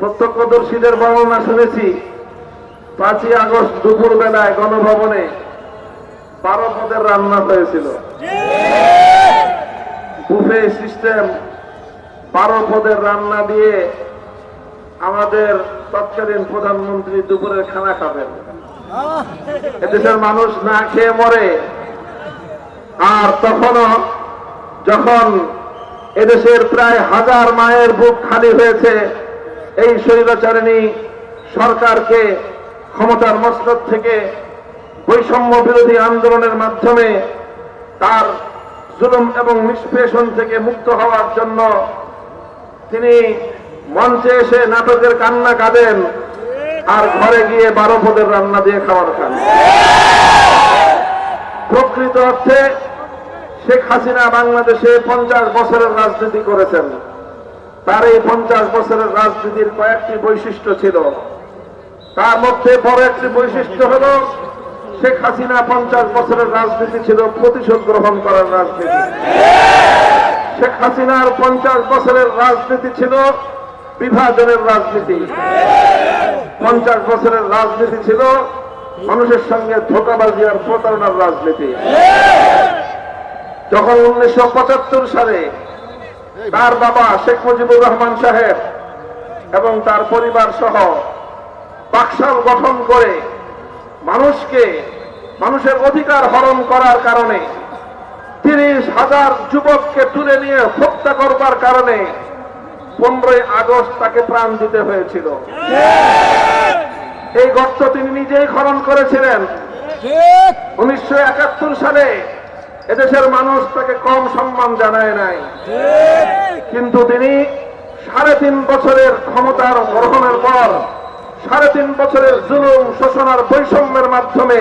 প্রত্যক্ষদর্শীদের বর্ণনা শুনেছি, পাঁচই আগস্ট দুপুর বেলায় গণভবনে বারো পদের রান্না হয়েছিল। বুফে সিস্টেম বারো পদের রান্না দিয়ে আমাদের তৎকালীন প্রধানমন্ত্রী দুপুরের খানা খাবেন। এদেশের মানুষ না খেয়ে মরে। আর তখনও যখন এদেশের প্রায় হাজার মায়ের বুক খালি হয়েছে এই স্বৈরাচারিণী সরকারকে ক্ষমতার মসনদ থেকে বৈষম্য বিরোধী আন্দোলনের মাধ্যমে তার জুলুম এবং নিষ্পেষণ থেকে মুক্ত হওয়ার জন্য তিনি মঞ্চে এসে নাটকের কান্না কাঁদেন আর ঘরে গিয়ে বারো পদের রান্না দিয়ে খাওয়ার খান। প্রকৃত অর্থে শেখ হাসিনা বাংলাদেশে পঞ্চাশ বছরের রাজনীতি করেছেন। তার এই পঞ্চাশ বছরের রাজনীতির কয়েকটি বৈশিষ্ট্য ছিল। তার মধ্যে বড় একটি বৈশিষ্ট্য হল, শেখ হাসিনা পঞ্চাশ বছরের রাজনীতি ছিল প্রতিশোধ গ্রহণ করার রাজনীতি। শেখ হাসিনার পঞ্চাশ বছরের রাজনীতি ছিল বিভাজনের রাজনীতি। পঞ্চাশ বছরের রাজনীতি ছিল মানুষের সঙ্গে ধোকাবাজি আর প্রতারণার রাজনীতি। যখন উনিশশো পঁচাত্তর সালে তার বাবা শেখ মুজিবুর রহমান সাহেব এবং তার পরিবার সহ বাকশাল গঠন করে মানুষকে মানুষের অধিকার হরণ করার কারণে তিরিশ হাজার যুবককে তুলে নিয়ে হত্যা করবার কারণে পনেরোই আগস্ট তাকে প্রাণ দিতে হয়েছিল। এই গর্ত তিনি নিজেই খনন করেছিলেন। উনিশশো একাত্তর সালে এদেশের মানুষ তাকে কম সম্মান জানায় নাই। কিন্তু তিনি সাড়ে তিন বছরের ক্ষমতার গ্রহণের পর, সাড়ে তিন বছরের জুলুম শোষণার বৈষম্যের মাধ্যমে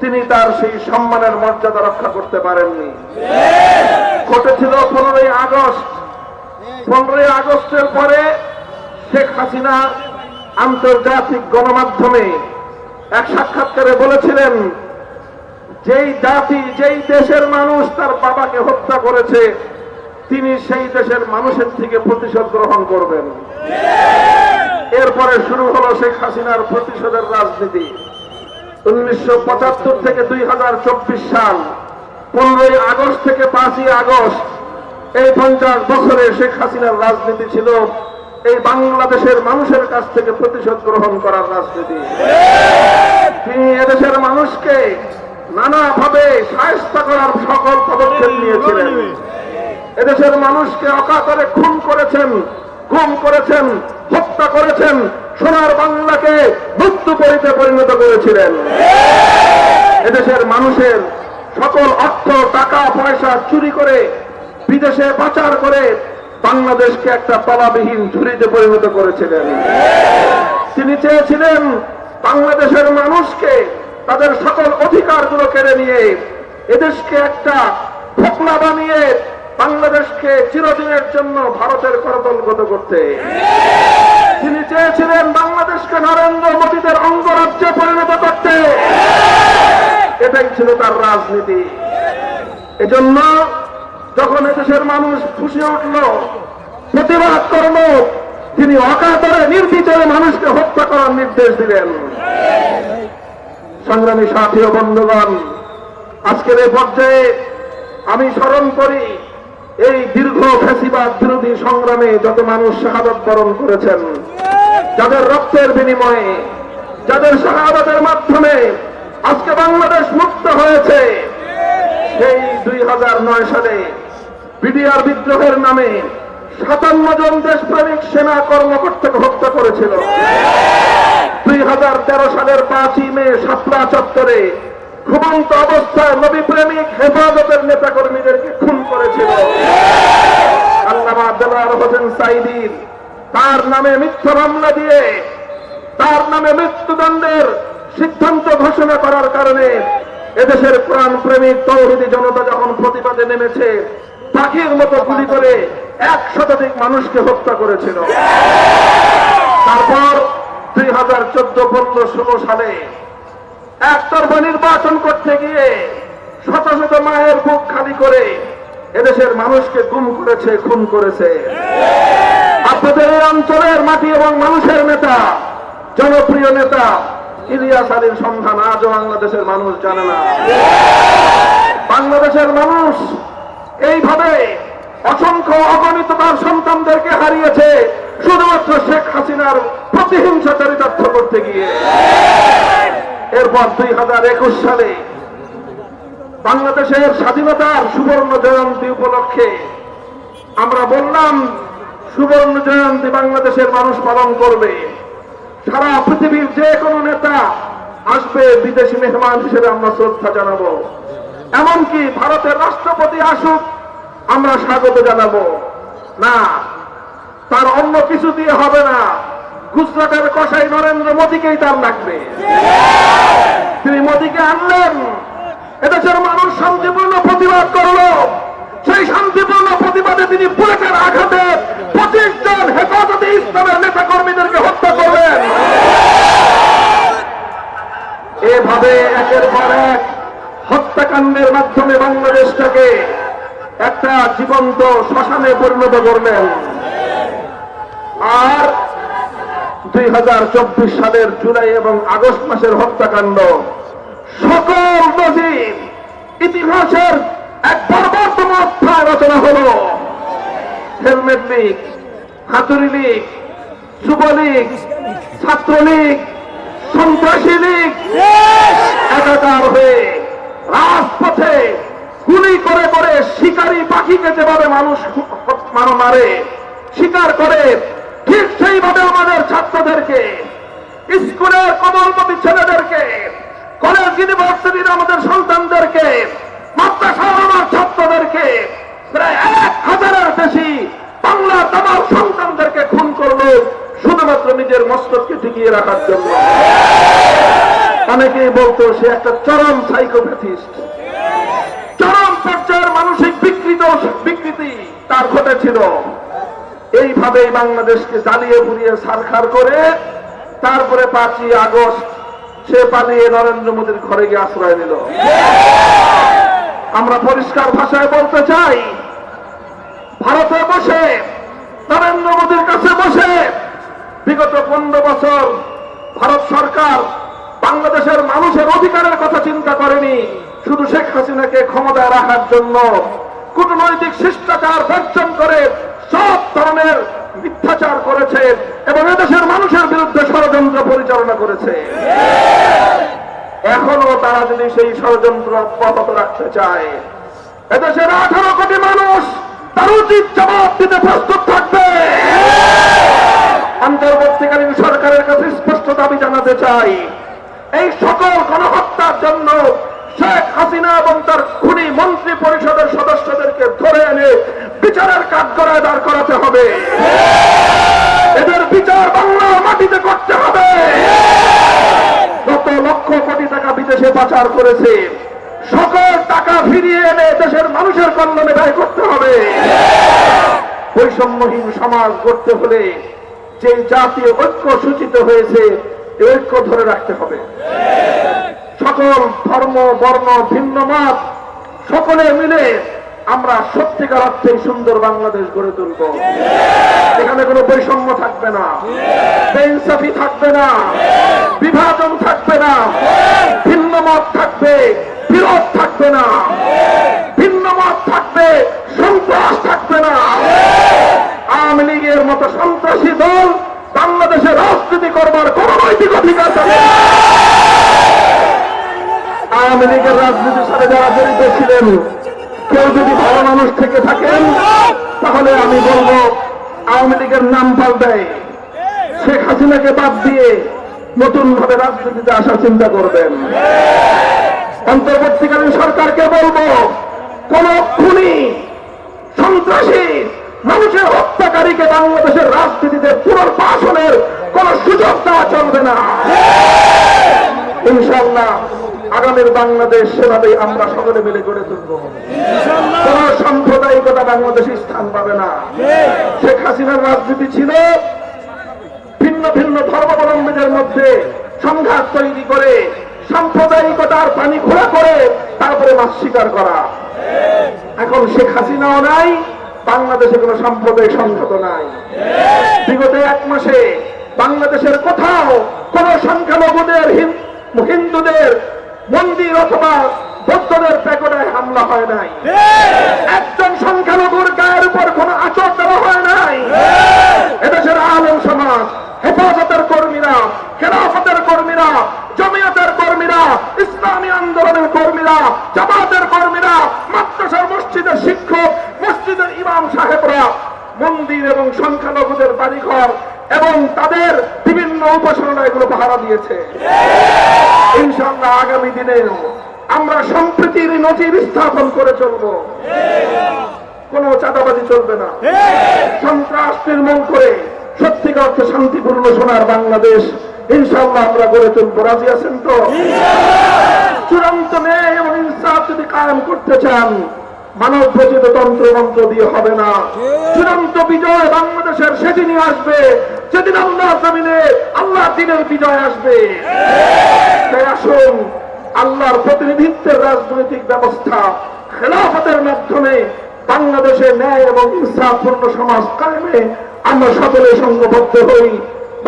তিনি তার সেই সম্মানের মর্যাদা রক্ষা করতে পারেননি। ঘটেছিল পনেরোই আগস্ট। পনেরোই আগস্টের পরে শেখ হাসিনা আন্তর্জাতিক গণমাধ্যমে এক সাক্ষাৎকারে বলেছিলেন যেই জাতি, যেই দেশের মানুষ তার বাবাকে হত্যা করেছে, তিনি সেই দেশের মানুষের থেকে প্রতিশোধ গ্রহণ করবেন। এরপরে শুরু হলো শেখ হাসিনার প্রতিশোধের রাজনীতি। উনিশশো পঁচাত্তর থেকে দুই হাজার চব্বিশ সাল, পনেরোই আগস্ট থেকে পাঁচই আগস্ট, এই পঞ্চাশ বছরে শেখ হাসিনার রাজনীতি ছিল এই বাংলাদেশের মানুষের কাছ থেকে প্রতিশোধ গ্রহণ করার রাজনীতি। তিনি এদেশের মানুষকে নানাভাবে সাহায্য করার সকল পদক্ষেপ নিয়েছিলেন। এদেশের মানুষকে অকাতরে খুন করেছেন গুম করেছেন হত্যা করেছেন সোনার বাংলাকে মৃত্যুপরিতে পরিণত করেছিলেন। এদেশের মানুষের সকল অর্থ টাকা পয়সা চুরি করে বিদেশে পাচার করে বাংলাদেশকে একটা পালাবিহীন ঝুড়িতে পরিণত করেছিলেন। তিনি চেয়েছিলেন বাংলাদেশের মানুষকে তাদের সকল অধিকারগুলো কেড়ে নিয়ে এদেশকে একটা ফোকলা বানিয়ে বাংলাদেশকে চিরদিনের জন্য ভারতের করতলগত করতে। তিনি চেয়েছিলেন বাংলাদেশকে নরেন্দ্র মোদীদের অঙ্গরাজ্যে পরিণত করতে। এটাই ছিল তার রাজনীতি। এজন্য যখন এদেশের মানুষ খুশি উঠল, প্রতিবাদ করল, তিনি অকাতরে নির্বিচারে মানুষকে হত্যা করার নির্দেশ দিলেন। সংগ্রামী সাথী ও বন্ধুগণ, আজকের এই পর্যায়ে আমি স্মরণ করি এই দীর্ঘ ফ্যাসিবাদ বিরোধী সংগ্রামে যত মানুষ শাহাদত বরণ করেছেন, যাদের রক্তের বিনিময়ে, যাদের শাহাদতের মাধ্যমে আজকে বাংলাদেশ মুক্ত হয়েছে, সেই দুই হাজার নয় সালে বিডিআর বিদ্রোহের নামে সাতান্ন জন দেশপ্রেমিক সেনা কর্মকর্তাকে হত্যা করেছিল। দুই হাজার তেরো সালের পাঁচই মে সাতরা চত্বরে ঘুমন্ত অবস্থায় নবী প্রেমিক হেফাজতের নেতা কর্মীদেরকে খুন করেছিল। তার নামে মিথ্যা মামলা দিয়ে তার নামে মৃত্যুদণ্ডের সিদ্ধান্ত ঘোষণা করার কারণে এদেশের প্রাণ প্রেমিক তৌহিদি জনতা যখন প্রতিবাদে নেমেছে, পাখির মতো গুলি করে এক শতাধিক মানুষকে হত্যা করেছিল। তারপর দুই হাজার চোদ্দ পনেরো ষোলো সালে নির্বাচন করতে গিয়ে শত শত মায়ের বুক খালি করে এদেশের মানুষকে গুম করেছে, খুন করেছে। আপনাদের এই অঞ্চলের মাটি এবং মানুষের নেতা, জনপ্রিয় নেতা ইলিয়াস আলীর সন্ধান আজও বাংলাদেশের মানুষ জানে না। বাংলাদেশের মানুষ এইভাবে অসংখ্য অগণিত তার সন্তানদেরকে হারিয়েছে। শুধুমাত্র শেখ হাসিনার প্রতিহিংসা চরিতার্থ করতে গিয়ে। এরপর দুই হাজার একুশ সালে বাংলাদেশের স্বাধীনতার সুবর্ণ জয়ন্তী উপলক্ষে আমরা বললাম, সুবর্ণ জয়ন্তী বাংলাদেশের মানুষ পালন করবে। সারা পৃথিবীর যে কোনো নেতা আসবে বিদেশি মেহমান হিসেবে আমরা শ্রদ্ধা জানাব। এমনকি ভারতের রাষ্ট্রপতি আসুক, আমরা স্বাগত জানাব। না তার অন্য কিছু দিয়ে হবে না। গুজরাটের কষাই নরেন্দ্র মোদীকেই তার লাগবে। তিনি মোদীকে আনলেন। এদেশের মানুষ শান্তিপূর্ণ প্রতিবাদ করল। সেই শান্তিপূর্ণ প্রতিবাদে তিনি বুলেটের আঘাতে পঁচিশ জন হেফাজতে ইসলামের নেতা কর্মীদেরকে হত্যা করলেন। এভাবে একের পর এক হত্যাকাণ্ডের মাধ্যমে বাংলাদেশটাকে একটা জীবন্ত শ্মশানে পরিণত করলেন। আর দুই চব্বিশ সালের জুলাই এবং আগস্ট মাসের হত্যাকাণ্ড। সকল নজির ইতিহাসের এক বর্বরতম অধ্যায় রচনা হল। হেলমেট লীগ, হাতুড়ি লীগ যুবলীগ ছাত্রলীগ সন্ত্রাসী লীগ একাকার হয়ে রাজপথে গুলি করে করে শিকারী পাখিকে যেভাবে মানুষ মানো মারে, শিকার করে ঠিক সেইভাবে আমাদের ছাত্রদেরকে, স্কুলের কমলমতি ছেলেদেরকে কলেজ ইউনিভার্সিটির আমাদের সন্তানদেরকে, মাদ্রাসার আমার ছাত্রদেরকে প্রায় এক হাজারের বেশি বাংলা তামার সন্তানদেরকে খুন করল শুধুমাত্র নিজের মস্তককে টিকিয়ে রাখার জন্য। অনেকেই বলতো, সে একটা চরম সাইকোপ্যাথিস্ট চরম পর্যায়ের মানসিক বিকৃত বিকৃতি তার ঘটেছিল। এইভাবেই বাংলাদেশকে জ্বালিয়ে পুড়িয়ে সারখার করে তারপরে পাঁচই আগস্ট সে পালিয়ে নরেন্দ্র মোদীর ঘরে গিয়ে আশ্রয় নিল। আমরা পরিষ্কার ভাষায় বলতে চাই, ভারতে বসে, নরেন্দ্র মোদীর কাছে বসে বিগত পনেরো বছর ভারত সরকার বাংলাদেশের মানুষের অধিকারের কথা চিন্তা করেনি। শুধু শেখ হাসিনাকে ক্ষমতায় রাখার জন্য কূটনৈতিক শিষ্টাচার বর্জন করে সব ধরনের মিথ্যাচার করেছে এবং এদেশের মানুষের বিরুদ্ধে ষড়যন্ত্র পরিচালনা করেছে। এখনও তারা যদি সেই ষড়যন্ত্র অব্যাহত রাখতে চায়, এদেশের আঠারো কোটি মানুষ তার উচিত জবাব দিতে প্রস্তুত থাকবে। অন্তর্বর্তীকালীন সরকারের কাছে স্পষ্ট দাবি জানাতে চাই, এই সকল গণহত্যার জন্য শেখ হাসিনা এবং তার খুনি মন্ত্রী পরিষদের সদস্যদেরকে ধরে এনে বিচারের কাঠগড়ায় দাঁড় করাতে হবে। এদের বিচার বাংলার মাটিতে করতে হবে। কত লক্ষ কোটি টাকা বিদেশে পাচার করেছে, সকল টাকা ফিরিয়ে এনে দেশের মানুষের কল্যাণে ব্যয় করতে হবে। বৈষম্যহীন সমাজ গড়তে হলে যে জাতীয় ঐক্য সূচিত হয়েছে ঐক্য ধরে রাখতে হবে। সকল ধর্ম, বর্ণ, ভিন্ন মত, সকলে মিলে আমরা সত্যিকার অর্থে সুন্দর বাংলাদেশ গড়ে তুলব। এখানে কোনো বৈষম্য থাকবে না। বেইনসাফি থাকবে না। বিভাজন থাকবে না। ভিন্ন মত থাকবে, বিরোধ থাকবে না। ভিন্ন মত থাকবে, সন্ত্রাস থাকবে না। আওয়ামী লীগের মতো সন্ত্রাসী দল বাংলাদেশে রাজনীতি করবার কোন নৈতিক অধিকার থাকে আওয়ামী লীগের রাজনীতির সাথে যারা জড়িত ছিলেন কেউ যদি ভালো মানুষ থেকে থাকেন তাহলে আমি বলব, আওয়ামী লীগের নাম পাল্টায় শেখ হাসিনাকে বাদ দিয়ে নতুন ভাবে রাজনীতিতে আসার চিন্তা করবেন। অন্তর্বর্তীকালীন সরকারকে বলব, কোন খুনি, সন্ত্রাসী, মানুষের হত্যাকারীকে বাংলাদেশের রাজনীতিতে পুনর্বাসনের কোন সুযোগ দেওয়া চলবে না। আগামীর বাংলাদেশ সেভাবেই আমরা সকলে মিলে গড়ে তুলব। কোন সাম্প্রদায়িকতা বাংলাদেশে স্থান পাবে না। শেখ হাসিনার রাজনীতি ছিল ভিন্ন ভিন্ন ধর্মাবলম্বীদের মধ্যে সংঘাত তৈরি করে সাম্প্রদায়িকতার পানি ঘোরা করে তারপরে মাছ শিকার করা। এখন শেখ হাসিনাও নাই বাংলাদেশে কোনো সাম্প্রদায়িক সংসদ নাই। বিগত এক মাসে বাংলাদেশের কোথাও কোন সংখ্যালঘুদের হিন- হিন্দুদের মন্দির অথবা বৌদ্ধদের প্যাকোডায় হামলা হয় নাই। একজন সংখ্যালঘুর গায়ের উপর কোন আচর দেওয়া হয় নাই। এদেশের আলম সমাজ হেফাজতের কর্মীরা খেলাফতের কর্মীরা জমিয়তের কর্মীরা ইসলামী আন্দোলনের কর্মীরা জামাতের কর্মীরা মাদ্রাসার মসজিদের শিক্ষক মসজিদের ইমাম সাহেবরা মন্দির এবং সংখ্যালঘুদের বাড়িঘর এবং তাদের বিভিন্ন উপাসনা এগুলো পাহারা দিয়েছে। ইনশাল্লাহ আগামী দিনে আমরা সম্প্রীতির নজির স্থাপন করে চলবো। কোনো চাঁদাবাজি চলবে না। সন্ত্রাস নির্মূল করে সত্যিকার অর্থে শান্তিপূর্ণ সোনার বাংলাদেশ ইনশাল্লাহ আমরা গড়ে তুলবো। রাজি আছেন তো? চূড়ান্ত ন্যায় এবং ইনসাফ যদি কায়েম করতে চান মানব রচিত তন্ত্র মন্ত্র দিয়ে হবে না। চূড়ান্ত বিজয় বাংলাদেশের সেদিনই আসবে। যেদিন আল্লাহ জমিনে আল্লাহ দিনের বিজয় আসবে। তাই আসুন, আল্লাহর প্রতিনিধিত্বের রাজনৈতিক ব্যবস্থা খেলাফতের মাধ্যমে বাংলাদেশে ন্যায় এবং ইনসাফপূর্ণ সমাজ কায়েমে আমরা সকলে সঙ্গবদ্ধ হই।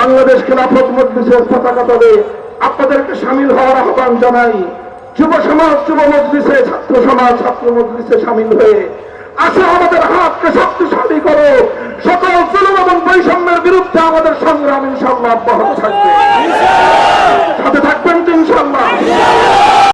বাংলাদেশ খেলাফত মজলিসের পতাকা তলে আপনাদেরকে সামিল হওয়ার আহ্বান জানাই। যুব সমাজ, যুব মজলিসে, ছাত্র সমাজ, ছাত্র মজলিসে সামিল হয়ে আসো আমাদের হাতকে শক্তিশালী করো। সকল জুলুম এবং বৈষম্যের বিরুদ্ধে আমাদের সংগ্রাম ইনশাল্লাহ অব্যাহত থাকবে। সাথে থাকবেন তো ইনশাল্লাহ